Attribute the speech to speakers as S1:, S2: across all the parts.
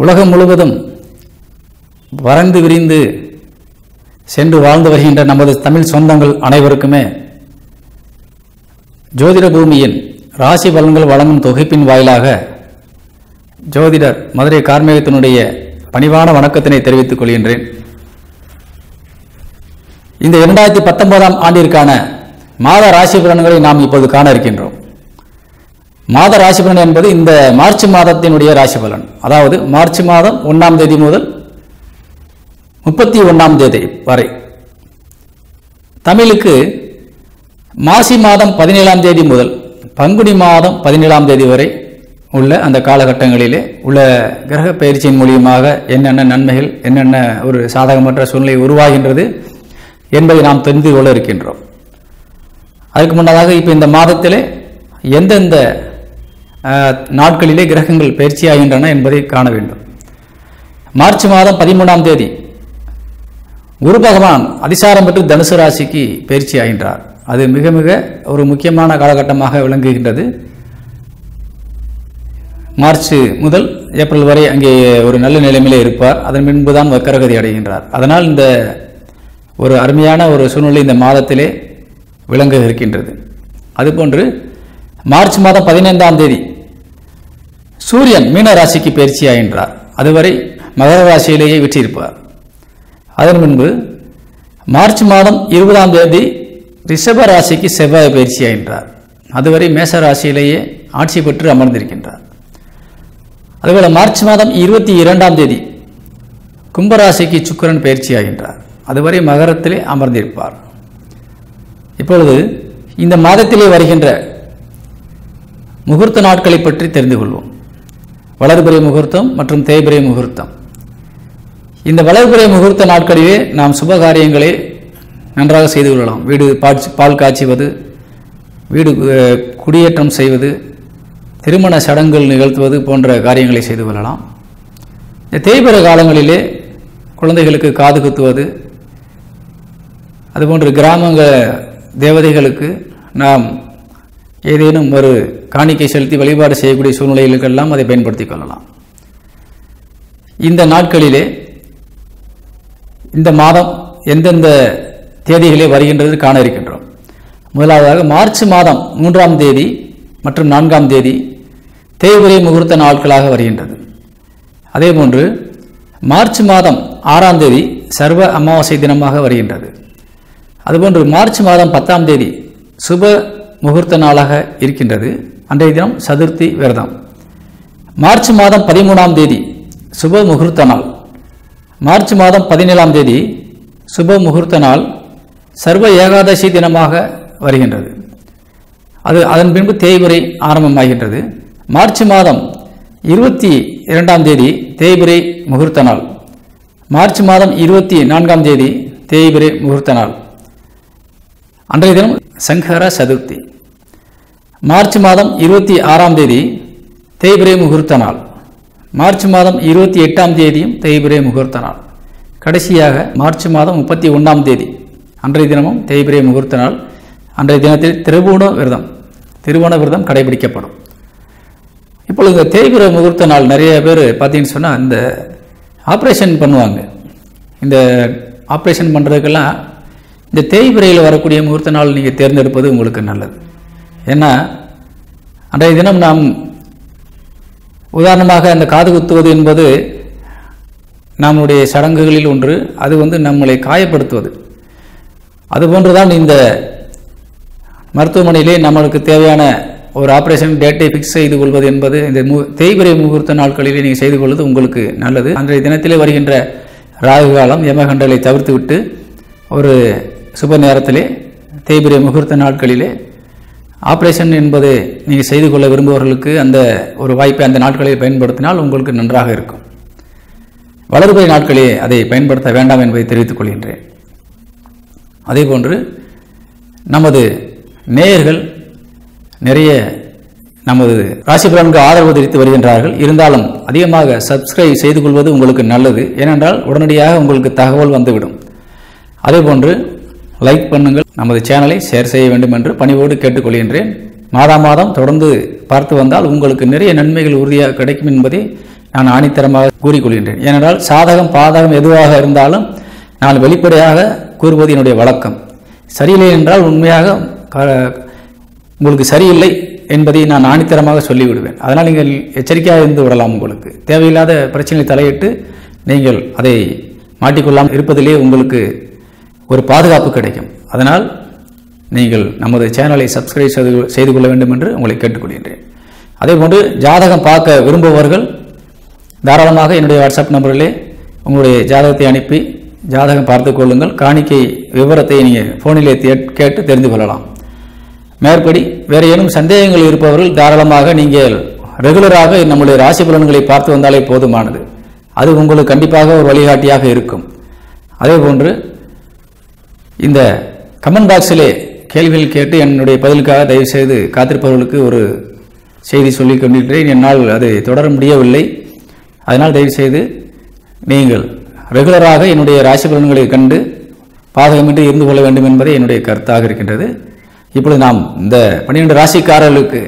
S1: உலகம் முழுவதும் பறந்து விரிந்து சென்று வாழ்ந்து வருகின்ற நமது தமிழ் சொந்தங்கள் அனைவருக்குமே ஜோதிட பூமியின் ராசி பலன்கள் வழங்கும் தொகுப்பின் வாயிலாக ஜோதிடர் மதுரை கார்மேகத்தினுடைய பணிவான வணக்கத்தினை தெரிவித்துக் கொள்கின்றேன். இந்த இரண்டாயிரத்தி பத்தொன்பதாம் ஆண்டிற்கான மாத ராசி பலன்களை நாம் இப்போது காண இருக்கின்றோம். மாத ராசி பலன் என்பது இந்த மார்ச் மாதத்தினுடைய ராசி பலன். அதாவது மார்ச் மாதம் ஒன்றாம் தேதி முதல் முப்பத்தி ஒன்றாம் தேதி வரை. தமிழுக்கு மாசி மாதம் பதினேழாம் தேதி முதல் பங்குனி மாதம் பதினேழாம் தேதி வரை உள்ள அந்த காலகட்டங்களிலே உள்ள கிரக பயிற்சியின் மூலியமாக என்னென்ன நன்மைகள் என்னென்ன ஒரு சாதகமற்ற சூழ்நிலை உருவாகின்றது என்பதை நாம் தெரிந்து கொள்ள இருக்கின்றோம். அதுக்கு முன்னதாக இப்போ இந்த மாதத்திலே எந்தெந்த நாட்களிலே கிரகங்கள் பயிற்சியாகின்றன என்பதை காண வேண்டும். மார்ச் மாதம் பதிமூணாம் தேதி குரு பகவான் அதிசாரம் பெற்று தனுசு ராசிக்கு பயிற்சி ஆகின்றார் அது மிக மிக ஒரு முக்கியமான காலகட்டமாக விளங்குகின்றது. மார்ச் முதல் ஏப்ரல் வரை அங்கே ஒரு நல்ல நிலைமையிலே இருப்பார். அதன் பின்புதான் வக்கரகதி அடைகின்றார். அதனால் இந்த ஒரு அருமையான ஒரு சூழ்நிலை இந்த மாதத்திலே விளங்க இருக்கின்றது அதுபோன்று மார்ச் மாதம் பதினைந்தாம் தேதி சூரியன் மீன ராசிக்கு பயிற்சியாகின்றார் அதுவரை மகர ராசியிலேயே விற்றிருப்பார் அதன் முன்பு மார்ச் மாதம் இருபதாம் தேதி ரிஷப ராசிக்கு செவ்வாய் பயிற்சியாகின்றார் அதுவரை மேச ராசியிலேயே ஆட்சி பெற்று அமர்ந்திருக்கின்றார். அதுபோல் மார்ச் மாதம் இருபத்தி இரண்டாம் தேதி கும்பராசிக்கு சுக்கரன் பயிற்சியாகின்றார் அதுவரை மகரத்திலே அமர்ந்திருப்பார். இப்பொழுது இந்த மாதத்திலே வருகின்ற முகூர்த்த நாட்களை பற்றி தெரிந்து கொள்வோம். வளர்பிறை முகூர்த்தம் மற்றும் தேய்பிறை முகூர்த்தம். இந்த வளர்பிறை முகூர்த்த நாட்களிலே நாம் சுப காரியங்களை நன்றாக செய்து கொள்ளலாம். வீடு பாட்சி பால் காய்ச்சுவது வீடு குடியேற்றம் செய்வது திருமண சடங்குகள் நிகழ்த்துவது போன்ற காரியங்களை செய்து கொள்ளலாம். இந்த தேய்பிற காலங்களிலே குழந்தைகளுக்கு காது குத்துவது அதுபோன்று கிராமங்க தேவதைகளுக்கு நாம் ஏதேனும் ஒரு காணிக்கை செலுத்தி வழிபாடு செய்யக்கூடிய சூழ்நிலைகளுக்கெல்லாம் அதை பயன்படுத்திக் கொள்ளலாம். இந்த நாட்களிலே இந்த மாதம் எந்தெந்த தேதிகளே வருகின்றது காண இருக்கின்றோம். முதலாவதாக மார்ச் மாதம் மூன்றாம் தேதி மற்றும் நான்காம் தேதி தேய்பிரை முகூர்த்த நாட்களாக வருகின்றது. அதேபோன்று மார்ச் மாதம் ஆறாம் தேதி சர்வ அமாவாசை தினமாக வருகின்றது. அதுபோன்று மார்ச் மாதம் பத்தாம் தேதி சுப முகூர்த்த நாளாக இருக்கின்றது. அன்றைய தினம் சதுர்த்தி விரதம். மார்ச் மாதம் பதிமூணாம் தேதி சுப முகூர்த்த நாள். மார்ச் மாதம் பதினேழாம் தேதி சுப முகூர்த்த நாள் சர்வ ஏகாதசி தினமாக வருகின்றது. அது அதன் பின்பு தேய்பிரை ஆரம்பமாகின்றது. மார்ச் மாதம் இருபத்தி இரண்டாம் தேதி தேய்பிரை முகூர்த்த நாள். மார்ச் மாதம் இருபத்தி நான்காம் தேதி தேய்பிரை முகூர்த்த நாள். அன்றைய தினம் சங்கர சதுர்த்தி. மார்ச் மாதம் இருபத்தி ஆறாம் தேதி தேய்பிரே முகூர்த்த நாள். மார்ச் மாதம் இருபத்தி எட்டாம் தேதியும் தேய்பிரே முகூர்த்த நாள். கடைசியாக மார்ச் மாதம் முப்பத்தி ஒன்றாம் தேதி அன்றைய தினமும் தேய்பிரே முகூர்த்த நாள். அன்றைய தினத்தில் திருவோண விரதம். திருவோண விரதம் கடைபிடிக்கப்படும். இப்பொழுது இந்த தேய்பிறை முகூர்த்த நாள் நிறைய பேர் பார்த்தீங்கன்னு சொன்னால் இந்த ஆப்ரேஷன் பண்ணுவாங்க. இந்த ஆப்ரேஷன் பண்ணுறதுக்கெல்லாம் இந்த தேய்பிறையில் வரக்கூடிய முகூர்த்த நாள் நீங்கள் தேர்ந்தெடுப்பது உங்களுக்கு நல்லது. ஏன்னா அன்றைய தினம் நாம் உதாரணமாக அந்த காது குத்துவது என்பது நம்முடைய சடங்குகளில் ஒன்று அது வந்து நம்மளை காயப்படுத்துவது. அதுபோன்றுதான் இந்த மருத்துவமனையிலே நம்மளுக்கு தேவையான ஒரு ஆப்ரேஷன் டேட்டை ஃபிக்ஸ் செய்து கொள்வது என்பது இந்த மு தேய்பிரை முகூர்த்த நாட்களிலே நீங்கள் செய்து கொள்வது உங்களுக்கு நல்லது. அன்றைய தினத்திலே வருகின்ற ராகு காலம் யமகண்டலை தவிர்த்துவிட்டு ஒரு சுப நேரத்திலே தேய்பிரை முகூர்த்த நாட்களிலே ஆப்ரேஷன் என்பது நீங்கள் செய்து கொள்ள விரும்புபவர்களுக்கு அந்த ஒரு வாய்ப்பை அந்த நாட்களில் பயன்படுத்தினால் உங்களுக்கு நன்றாக இருக்கும். வளர்பை நாட்களே அதை பயன்படுத்த வேண்டாம் என்பதை தெரிவித்துக் கொள்கின்றேன். அதேபோன்று நமது நேயர்கள் நிறைய நமது ராசி பலனுக்கு ஆதரவு தெரிவித்து வருகின்றார்கள். இருந்தாலும் அதிகமாக சப்ஸ்கிரைப் செய்து கொள்வது உங்களுக்கு நல்லது. ஏனென்றால் உடனடியாக உங்களுக்கு தகவல் வந்துவிடும். அதேபோன்று லைக் பண்ணுங்கள். நமது சேனலை ஷேர் செய்ய வேண்டும் என்று பணிவோடு கேட்டுக்கொள்கின்றேன். மாதா மாதம் தொடர்ந்து பார்த்து வந்தால் உங்களுக்கு நிறைய நன்மைகள் உறுதியாக கிடைக்கும் என்பதை நான் ஆணித்தரமாக கூறிக்கொள்கின்றேன். ஏனென்றால் சாதகம் பாதகம் எதுவாக இருந்தாலும் நான் வெளிப்படையாக கூறுவது என்னுடைய வழக்கம். சரியில்லை என்றால் உண்மையாக உங்களுக்கு சரியில்லை என்பதை நான் ஆணித்தரமாக சொல்லிவிடுவேன். அதனால் நீங்கள் எச்சரிக்கையாக இருந்து விடலாம் உங்களுக்கு. தேவையில்லாத பிரச்சனையை தலையிட்டு நீங்கள் அதை மாட்டிக்கொள்ளாமல் இருப்பதிலே உங்களுக்கு ஒரு பாதுகாப்பு கிடைக்கும். அதனால் நீங்கள் நமது சேனலை சப்ஸ்கிரைப் செய்து செய்து கொள்ள வேண்டும் என்று உங்களை கேட்டுக்கொள்கின்றேன். அதேபோன்று ஜாதகம் பார்க்க விரும்புபவர்கள் தாராளமாக என்னுடைய வாட்ஸ்அப் நம்பரிலே உங்களுடைய ஜாதகத்தை அனுப்பி ஜாதகம் பார்த்து கொள்ளுங்கள். காணிக்கை விவரத்தை நீங்கள் ஃபோனிலே கேட்டு தெரிந்து கொள்ளலாம். மேற்படி வேறு ஏனும் சந்தேகங்கள் இருப்பவர்கள் தாராளமாக நீங்கள் ரெகுலராக நம்முடைய ராசி பலன்களை பார்த்து வந்தாலே போதுமானது. அது உங்களுக்கு கண்டிப்பாக ஒரு வழிகாட்டியாக இருக்கும். அதேபோன்று இந்த கமெண்ட் பாக்ஸிலே கேள்விகள் கேட்டு என்னுடைய பதிலுக்காக தயவுசெய்து காத்திருப்பவர்களுக்கு ஒரு செய்தி சொல்லிக் கொண்டிருக்கிறேன். என்னால் அதை தொடர முடியவில்லை. அதனால் தயவுசெய்து நீங்கள் ரெகுலராக என்னுடைய ராசி பலன்களை கண்டு பாதகமின்றி இருந்து கொள்ள வேண்டும் என்பதே என்னுடைய கருத்தாக இருக்கின்றது. இப்பொழுது நாம் இந்த பன்னிரெண்டு ராசிக்காரர்களுக்கு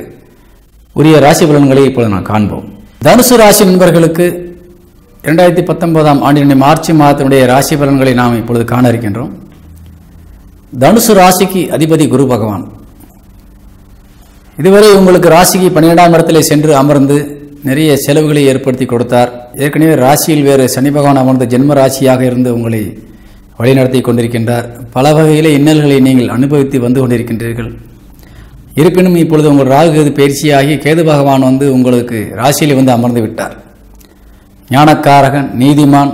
S1: உரிய ராசி பலன்களை இப்பொழுது நாம் காண்போம். தனுசு ராசி நண்பர்களுக்கு இரண்டாயிரத்தி பத்தொன்பதாம் ஆண்டினுடைய மார்ச் மாதத்தினுடைய ராசி பலன்களை நாம் இப்பொழுது காண இருக்கின்றோம். தனுசு ராசிக்கு அதிபதி குரு பகவான். இதுவரை உங்களுக்கு ராசிக்கு பன்னிரெண்டாம் இடத்துல சென்று அமர்ந்து நிறைய செலவுகளை ஏற்படுத்தி கொடுத்தார். ஏற்கனவே ராசியில் வேறு சனி பகவான் அமர்ந்த ஜென்ம ராசியாக இருந்து உங்களை வழிநடத்தி கொண்டிருக்கின்றார். பல வகையில் இன்னல்களை நீங்கள் அனுபவித்து வந்து கொண்டிருக்கின்றீர்கள். இருப்பினும் இப்பொழுது உங்கள் ராகு கேது பயிற்சியாகி கேது பகவான் வந்து உங்களுக்கு ராசியில் வந்து அமர்ந்து விட்டார். ஞானக்காரகன் நீதிமான்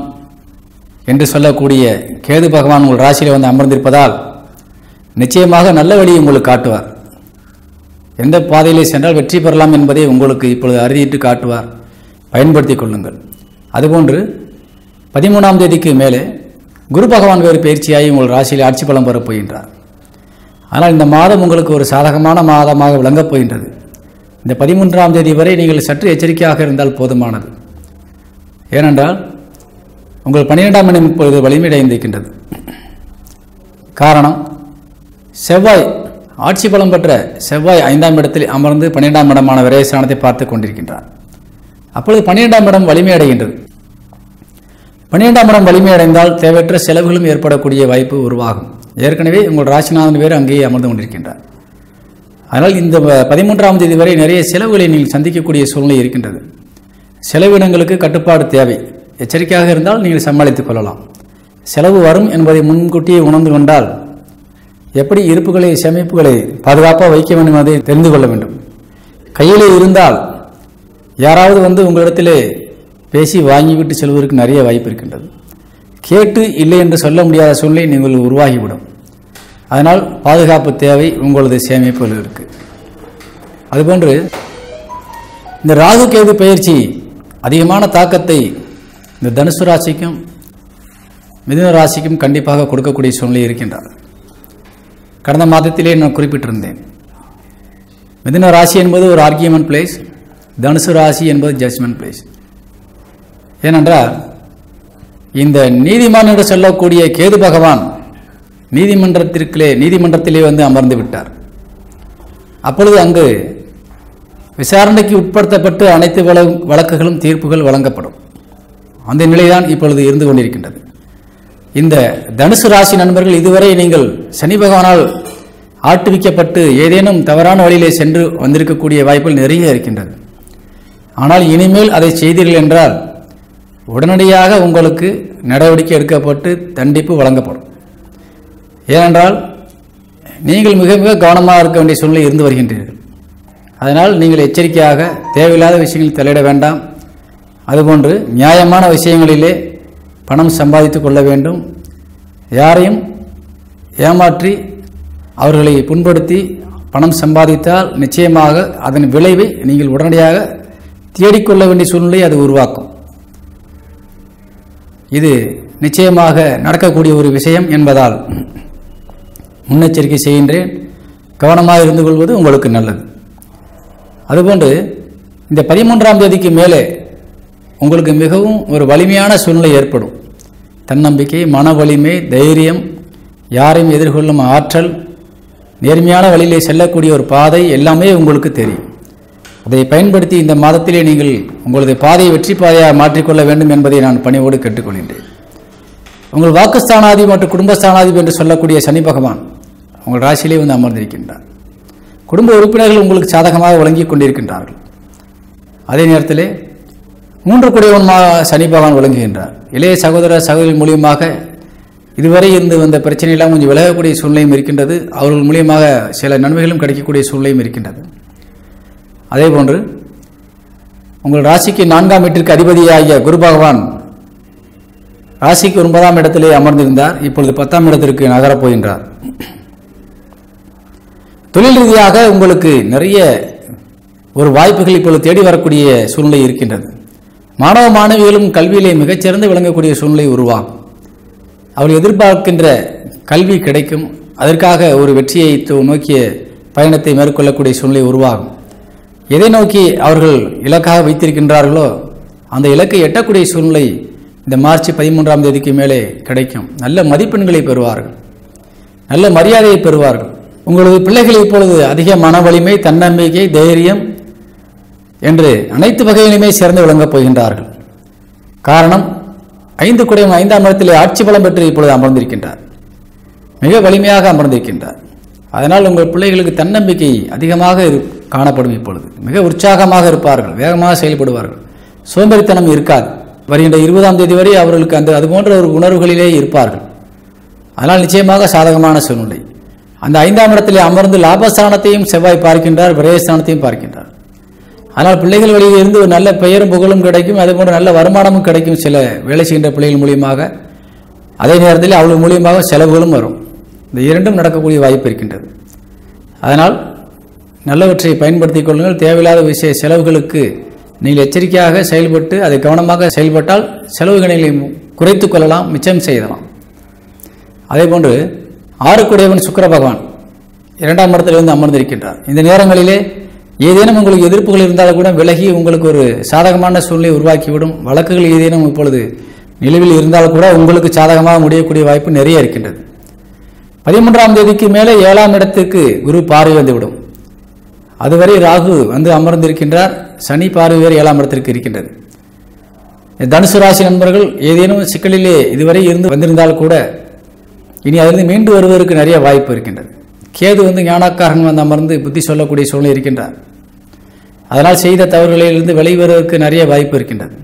S1: என்று சொல்லக்கூடிய கேது பகவான் உங்கள் ராசியில் வந்து அமர்ந்திருப்பதால் நிச்சயமாக நல்ல வழியை உங்களுக்கு காட்டுவார். எந்த பாதையிலே சென்றால் வெற்றி பெறலாம் என்பதை உங்களுக்கு இப்பொழுது அறுதியிட்டு காட்டுவார். பயன்படுத்திக் கொள்ளுங்கள். அதுபோன்று பதிமூணாம் தேதிக்கு மேலே குரு பகவான் வேறு பயிற்சியாகி உங்கள் ராசியில் ஆட்சி பலம் பெறப் போகின்றார். ஆனால் இந்த மாதம் உங்களுக்கு ஒரு சாதகமான மாதமாக விளங்கப் போகின்றது. இந்த பதிமூன்றாம் தேதி வரை நீங்கள் சற்று எச்சரிக்கையாக இருந்தால் போதுமானது. ஏனென்றால் உங்கள் பன்னிரெண்டாம் இடம் இப்பொழுது வலிமையடைந்திருக்கின்றது. காரணம் செவ்வாய் ஆட்சி பலம் பெற்ற செவ்வாய் ஐந்தாம் இடத்தில் அமர்ந்து பன்னிரெண்டாம் இடமான விரயஸ்தானத்தை பார்த்து கொண்டிருக்கின்றார். அப்பொழுது பன்னிரெண்டாம் இடம் வலிமையடைகின்றது பன்னிரெண்டாம் இடம் வலிமையடைந்தால் தேவையற்ற செலவுகளும் ஏற்படக்கூடிய வாய்ப்பு உருவாகும். ஏற்கனவே உங்கள் ராசிநாதன் பேர் அங்கேயே அமர்ந்து கொண்டிருக்கின்றார். அதனால் இந்த ப- பதிமூன்றாம் தேதி வரை நிறைய செலவுகளை நீங்கள் சந்திக்கக்கூடிய சூழ்நிலை இருக்கின்றது. செலவினங்களுக்கு கட்டுப்பாடு தேவை. எச்சரிக்கையாக இருந்தால் நீங்கள் சமாளித்துக் கொள்ளலாம். செலவு வரும் என்பதை முன்கூட்டியே உணர்ந்து கொண்டால் எப்படி இருப்புகளை சேமிப்புகளை பாதுகாப்பாக வைக்க வேண்டும் என்பதை தெரிந்து கொள்ள வேண்டும். கையிலே இருந்தால் யாராவது வந்து உங்களிடத்திலே பேசி வாங்கிவிட்டு செல்வதற்கு நிறைய வாய்ப்பு இருக்கின்றது. கேட்டு இல்லை என்று சொல்ல முடியாத சூழ்நிலை நீங்கள் உருவாகிவிடும். அதனால் பாதுகாப்பு தேவை உங்களது சேமிப்புகள் இருக்குது அதுபோன்று இந்த ராகு கேது பயிற்சி அதிகமான தாக்கத்தை இந்த தனுசு ராசிக்கும் மிதுன ராசிக்கும் கண்டிப்பாக கொடுக்கக்கூடிய சூழ்நிலை இருக்கின்றார். கடந்த மாதத்திலே நான் குறிப்பிட்டிருந்தேன். மிதுன ராசி என்பது ஒரு ஆர்கியூமெண்ட் பிளேஸ் தனுசு ராசி என்பது ஜட்ஜ்மெண்ட் பிளேஸ் ஏனென்றால் இந்த நீதிமான் என்று சொல்லக்கூடிய கேது பகவான் நீதிமன்றத்திற்குள்ளே நீதிமன்றத்திலே வந்து அமர்ந்து விட்டார். அப்பொழுது அங்கு விசாரணைக்கு உட்படுத்தப்பட்டு அனைத்து வழக்குகளும் தீர்ப்புகள் வழங்கப்படும். அந்த நிலைதான் இப்பொழுது இருந்து கொண்டிருக்கின்றது. இந்த தனுசு ராசி நண்பர்கள் இதுவரை நீங்கள் சனி பகவானால் ஆட்டுவிக்கப்பட்டு ஏதேனும் தவறான வழியிலே சென்று வந்திருக்கக்கூடிய வாய்ப்புகள் நிறைய இருக்கின்றது. ஆனால் இனிமேல் அதை செய்தீர்கள் என்றால் உடனடியாக உங்களுக்கு நடவடிக்கை எடுக்கப்பட்டு தண்டிப்பு வழங்கப்படும். ஏனென்றால் நீங்கள் மிக மிக கவனமாக இருக்க வேண்டிய சூழ்நிலை இருந்து வருகின்றீர்கள். அதனால் நீங்கள் எச்சரிக்கையாக தேவையில்லாத விஷயங்களில் தலையிட வேண்டாம். அதுபோன்று நியாயமான விஷயங்களிலே பணம் சம்பாதித்து கொள்ள வேண்டும். யாரையும் ஏமாற்றி அவர்களை புண்படுத்தி பணம் சம்பாதித்தால் நிச்சயமாக அதன் விளைவை நீங்கள் உடனடியாக தேடிக்கொள்ள வேண்டிய சூழ்நிலை அது உருவாக்கும். இது நிச்சயமாக நடக்கக்கூடிய ஒரு விஷயம் என்பதால் முன்னெச்சரிக்கை செய்கின்றேன். கவனமாக இருந்து கொள்வது உங்களுக்கு நல்லது. அதுபோன்று இந்த பதிமூன்றாம் தேதிக்கு மேலே உங்களுக்கு மிகவும் ஒரு வலிமையான சூழ்நிலை ஏற்படும். தன்னம்பிக்கை மன வலிமை தைரியம் யாரையும் எதிர்கொள்ளும் ஆற்றல் நேர்மையான வழியிலே செல்லக்கூடிய ஒரு பாதை எல்லாமே உங்களுக்கு தெரியும். அதை பயன்படுத்தி இந்த மாதத்திலே நீங்கள் உங்களது பாதையை வெற்றி பாதையாக மாற்றிக்கொள்ள வேண்டும் என்பதை நான் பணிவோடு கேட்டுக்கொள்கின்றேன். உங்கள் வாக்குஸ்தானாதி மற்றும் குடும்பஸ்தானாதிபதி என்று சொல்லக்கூடிய சனி பகவான் உங்கள் ராசியிலே வந்து அமர்ந்திருக்கின்றார். குடும்ப உறுப்பினர்கள் உங்களுக்கு சாதகமாக வழங்கிக் கொண்டிருக்கின்றார்கள். அதே நேரத்திலே மூன்று குடையவன்மா சனி பகவான் விளங்குகின்றார். இளைய சகோதர சகோதரி மூலியமாக இதுவரை இருந்து வந்த பிரச்சனையெல்லாம் கொஞ்சம் விலகக்கூடிய சூழ்நிலையும் இருக்கின்றது. அவர்கள் மூலியமாக சில நன்மைகளும் கிடைக்கக்கூடிய சூழ்நிலையும் இருக்கின்றது. அதே போன்று உங்கள் ராசிக்கு நான்காம் வீட்டிற்கு அதிபதியாகிய குரு பகவான் ராசிக்கு ஒன்பதாம் இடத்திலே அமர்ந்திருந்தார். இப்பொழுது பத்தாம் இடத்திற்கு நகரப் போகின்றார். தொழில் ரீதியாக உங்களுக்கு நிறைய ஒரு வாய்ப்புகள் இப்பொழுது தேடி வரக்கூடிய சூழ்நிலை இருக்கின்றது. மாணவ மாணவிகளும் கல்வியிலே மிகச்சிறந்து விளங்கக்கூடிய சூழ்நிலை உருவாகும் அவள் எதிர்பார்க்கின்ற கல்வி கிடைக்கும். அதற்காக ஒரு வெற்றியை நோக்கிய பயணத்தை மேற்கொள்ளக்கூடிய சூழ்நிலை உருவாகும். எதை நோக்கி அவர்கள் இலக்காக வைத்திருக்கின்றார்களோ அந்த இலக்கை எட்டக்கூடிய சூழ்நிலை இந்த மார்ச் பதிமூன்றாம் தேதிக்கு மேலே கிடைக்கும். நல்ல மதிப்பெண்களை பெறுவார்கள். நல்ல மரியாதையை பெறுவார்கள். உங்களது பிள்ளைகள் இப்பொழுது அதிக மன வலிமை தன்னம்பிக்கை தைரியம் என்று அனைத்து வகையிலுமே சிறந்து விளங்கப் போகின்றார்கள். காரணம் ஐந்து குடையும் ஐந்தாம் இடத்திலே ஆட்சி பலம் பெற்று இப்பொழுது அமர்ந்திருக்கின்றார். மிக வலிமையாக அமர்ந்திருக்கின்றார். அதனால் உங்கள் பிள்ளைகளுக்கு தன்னம்பிக்கை அதிகமாக காணப்படும் இப்பொழுது. மிக உற்சாகமாக இருப்பார்கள் வேகமாக செயல்படுவார்கள். சோம்பேறித்தனம் இருக்காது. வருகின்ற இருபதாம் தேதி வரை அவர்களுக்கு அந்த அது போன்ற ஒரு உணர்வுகளிலே இருப்பார்கள். அதனால் நிச்சயமாக சாதகமான சூழ்நிலை. அந்த ஐந்தாம் இடத்திலே அமர்ந்து லாபஸ்தானத்தையும் செவ்வாய் பார்க்கின்றார் விரயஸ்தானத்தையும் பார்க்கின்றார். ஆனால் பிள்ளைகள் வழியில் இருந்து ஒரு நல்ல பெயரும் புகழும் கிடைக்கும் அதே போன்று நல்ல வருமானமும் கிடைக்கும் சில வேலை செய்கின்ற பிள்ளைகள் மூலியமாக. அதே நேரத்தில் அவள் மூலியமாக செலவுகளும் வரும். இந்த இரண்டும் நடக்கக்கூடிய வாய்ப்பு இருக்கின்றது. அதனால் நல்லவற்றை பயன்படுத்திக் கொள்ளுங்கள். தேவையில்லாத விஷய செலவுகளுக்கு நீங்கள் எச்சரிக்கையாக செயல்பட்டு அதை கவனமாக செயல்பட்டால் செலவுகளை குறைத்து கொள்ளலாம் மிச்சம் செய்யலாம். அதேபோன்று ஆறுக்குடையவன் சுக்கர பகவான் இரண்டாம் இடத்திலிருந்து அமர்ந்திருக்கின்றார். இந்த நேரங்களிலே ஏதேனும் உங்களுக்கு எதிர்ப்புகள் இருந்தாலும் கூட விலகி உங்களுக்கு ஒரு சாதகமான சூழ்நிலை உருவாக்கிவிடும். வழக்குகள் ஏதேனும் இப்பொழுது நிலுவில் இருந்தாலும் கூட உங்களுக்கு சாதகமாக முடியக்கூடிய வாய்ப்பு நிறைய இருக்கின்றது. பதிமூன்றாம் தேதிக்கு மேலே ஏழாம் இடத்துக்கு குரு பார்வை வந்துவிடும். அதுவரை ராகு வந்து அமர்ந்திருக்கின்றார். சனி பார்வை வேறு ஏழாம் இடத்திற்கு இருக்கின்றது. தனுசு ராசி நண்பர்கள் ஏதேனும் சிக்கலிலே இதுவரை இருந்து வந்திருந்தால் கூட இனி அதிலிருந்து மீண்டு வருவதற்கு நிறைய வாய்ப்பு இருக்கின்றது. கேது வந்து ஞானக்காரன் வந்து அமர்ந்து புத்தி சொல்லக்கூடிய சூழ்நிலை இருக்கின்றார். அதனால் செய்த தவறுகளிலிருந்து வெளிவருவதற்கு நிறைய வாய்ப்பு இருக்கின்றது.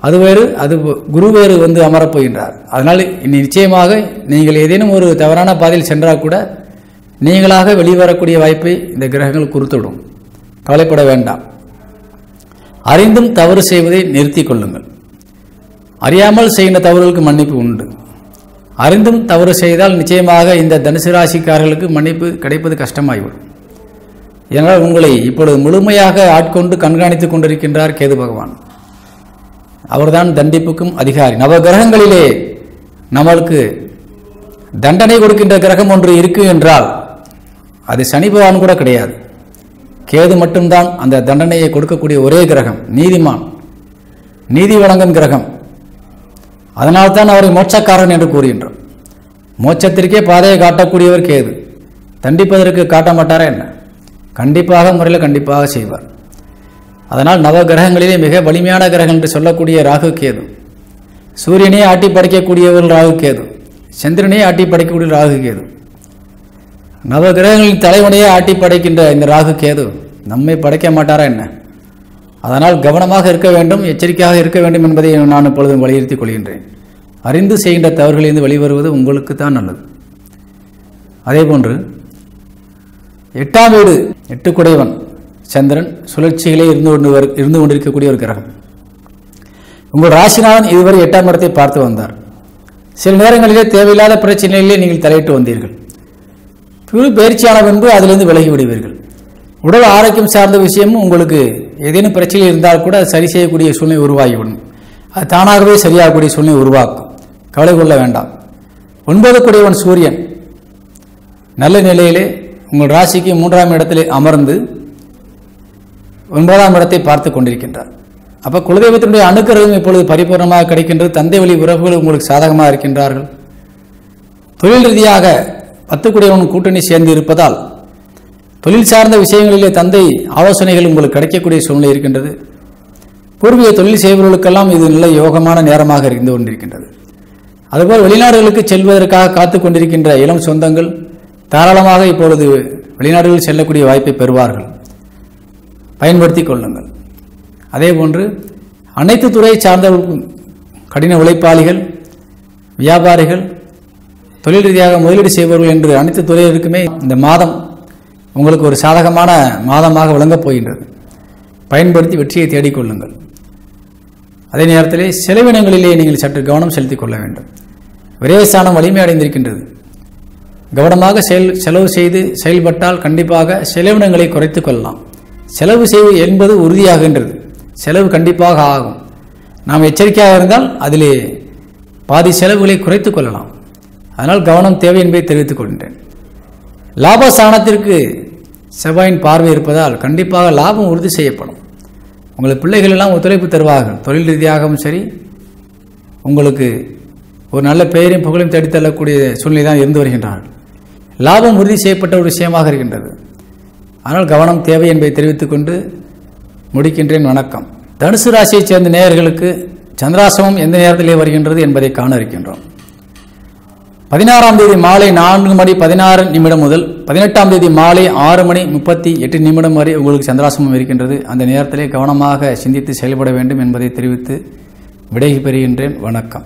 S1: அது வேறு அது குரு வேறு வந்து அமரப்போகின்றார் அதனால் இனி நிச்சயமாக நீங்கள் ஏதேனும் ஒரு தவறான பாதையில் சென்றால் கூட நீங்களாக வெளிவரக்கூடிய வாய்ப்பை இந்த கிரகங்கள் குறுத்துவிடும். கவலைப்பட வேண்டாம். அறிந்தும் தவறு செய்வதை நிறுத்தி கொள்ளுங்கள். அறியாமல் செய்கின்ற தவறுகளுக்கு மன்னிப்பு உண்டு. அறிந்தும் தவறு செய்தால் நிச்சயமாக இந்த தனுசு ராசிக்காரர்களுக்கு மன்னிப்பு கிடைப்பது கஷ்டமாகிவிடும் ஏனால் உங்களை இப்பொழுது முழுமையாக ஆட்கொண்டு கண்காணித்துக் கொண்டிருக்கின்றார் கேது பகவான். அவர்தான் தண்டிப்புக்கும் அதிகாரி. நவ கிரகங்களிலே நம்மளுக்கு தண்டனை கொடுக்கின்ற கிரகம் ஒன்று இருக்கு என்றால் அது சனி பகவான் கூட கிடையாது. கேது மட்டும்தான் அந்த தண்டனையை கொடுக்கக்கூடிய ஒரே கிரகம் நீதிமான். நீதி வழங்கும் கிரகம். அதனால்தான் அவரை மோட்சக்காரன் என்று கூறுகின்றோம். மோட்சத்திற்கே பாதையை காட்டக்கூடியவர் கேது. தண்டிப்பதற்கு காட்ட மாட்டாரா என்ன? கண்டிப்பாக முறையில் கண்டிப்பாக செய்வார். அதனால் நவ கிரகங்களிலே மிக வலிமையான கிரகம் என்று சொல்லக்கூடிய ராகு கேது. சூரியனே ஆட்டி படைக்கக்கூடியவர் ராகு கேது. சந்திரனே ஆட்டி படைக்கக்கூடிய ராகு கேது. நவ கிரகங்களின் தலைவனையே ஆட்டி படைக்கின்ற இந்த ராகு கேது நம்மை படைக்க மாட்டாரா என்ன? அதனால் கவனமாக இருக்க வேண்டும் எச்சரிக்கையாக இருக்க வேண்டும் என்பதை நான் இப்பொழுதும் வலியுறுத்திக் கொள்கின்றேன். அறிந்து செய்கின்ற தவறுகளிலிருந்து வெளிவருவது உங்களுக்கு தான் நல்லது. அதேபோன்று எட்டாம் வீடு எட்டுக்குடையவன் சந்திரன் சுழற்சிகளே இருந்து கொண்டு வரு- இருந்து கொண்டிருக்கக்கூடிய ஒரு கிரகம். உங்கள் ராசிநாதன் இதுவரை எட்டாம் இடத்தை பார்த்து வந்தார். சில நேரங்களிலே தேவையில்லாத பிரச்சனைகளிலே நீங்கள் தலையிட்டு வந்தீர்கள். குரு பயிற்சியான பின்பு அதிலிருந்து விலகி விடுவீர்கள். உடல் ஆரோக்கியம் சார்ந்த விஷயமும் உங்களுக்கு ஏதேனும் பிரச்சனை இருந்தால் கூட அது சரி செய்யக்கூடிய சூழ்நிலை உருவாகிவிடும். அது தானாகவே சரியாகக்கூடிய சூழ்நிலை உருவாக்கும். கவலை கொள்ள வேண்டாம். ஒன்பது குடையவன் சூரியன். நல்ல நிலையிலே உங்கள் ராசிக்கு மூன்றாம் இடத்திலே அமர்ந்து ஒன்பதாம் இடத்தை பார்த்து கொண்டிருக்கின்றார். அப்போ குலதெய்வத்தினுடைய அனுக்கிரகம் இப்பொழுது பரிபூர்ணமாக கிடைக்கின்றது. தந்தை வழி உறவுகள் உங்களுக்கு சாதகமாக இருக்கின்றார்கள். தொழில் ரீதியாக பத்து குடையவன் கூட்டணி சேர்ந்து இருப்பதால் தொழில் சார்ந்த விஷயங்களிலே தந்தை ஆலோசனைகள் உங்களுக்கு கிடைக்கக்கூடிய சூழ்நிலை இருக்கின்றது. பூர்வீக தொழில் செய்பவர்களுக்கெல்லாம் இது நல்ல யோகமான நேரமாக இருந்து கொண்டிருக்கின்றது. அதுபோல் வெளிநாடுகளுக்கு செல்வதற்காக காத்து கொண்டிருக்கின்ற இளம் சொந்தங்கள் தாராளமாக இப்பொழுது வெளிநாடுகளில் செல்லக்கூடிய வாய்ப்பை பெறுவார்கள். பயன்படுத்தி கொள்ளுங்கள். அதேபோன்று அனைத்து துறையை சார்ந்தவர்களுக்கும் கடின உழைப்பாளிகள் வியாபாரிகள் தொழில் ரீதியாக முதலீடு செய்பவர்கள் என்று அனைத்து துறையினருக்குமே இந்த மாதம் உங்களுக்கு ஒரு சாதகமான மாதமாக விளங்கப் போகின்றது. பயன்படுத்தி வெற்றியை தேடிக்கொள்ளுங்கள் அதே நேரத்திலே செலவினங்களிலே நீங்கள் சற்று கவனம் செலுத்திக் கொள்ள வேண்டும். விரயஸ்தானம் வலிமை அடைந்திருக்கின்றது. கவனமாக செயல் செலவு செய்து செயல்பட்டால் கண்டிப்பாக செலவினங்களை குறைத்து கொள்ளலாம். செலவு செய்வது என்பது உறுதியாகின்றது. செலவு கண்டிப்பாக ஆகும். நாம் எச்சரிக்கையாக இருந்தால் அதிலே பாதி செலவுகளை குறைத்து கொள்ளலாம். அதனால் கவனம் தேவை என்பதை தெரிவித்துக் கொள்கின்றேன். லாபஸ்தானத்திற்கு செவ்வாயின் பார்வை இருப்பதால் கண்டிப்பாக லாபம் உறுதி செய்யப்படும். உங்களை பிள்ளைகள் எல்லாம் ஒத்துழைப்பு தருவார்கள். தொழில் ரீதியாகவும் சரி உங்களுக்கு ஒரு நல்ல பெயரையும் புகழையும் தேடித்தள்ளக்கூடிய சூழ்நிலை தான் இருந்து வருகின்றார்கள். லாபம் உறுதி செய்யப்பட்ட ஒரு விஷயமாக இருக்கின்றது. ஆனால் கவனம் தேவை என்பதை தெரிவித்துக் கொண்டு முடிக்கின்றேன். வணக்கம். தனுசு ராசியைச் சேர்ந்த நேயர்களுக்கு சந்திராசமம் எந்த நேரத்திலே வருகின்றது என்பதை காண இருக்கின்றோம். பதினாறாம் தேதி மாலை நான்கு மணி பதினாறு நிமிடம் முதல் பதினெட்டாம் தேதி மாலை ஆறு மணி முப்பத்தி எட்டு நிமிடம் வரை உங்களுக்கு சந்திராசிரமம் இருக்கின்றது. அந்த நேரத்திலே கவனமாக சிந்தித்து செயல்பட வேண்டும் என்பதை தெரிவித்து விடை பெறுகின்றேன் வணக்கம்.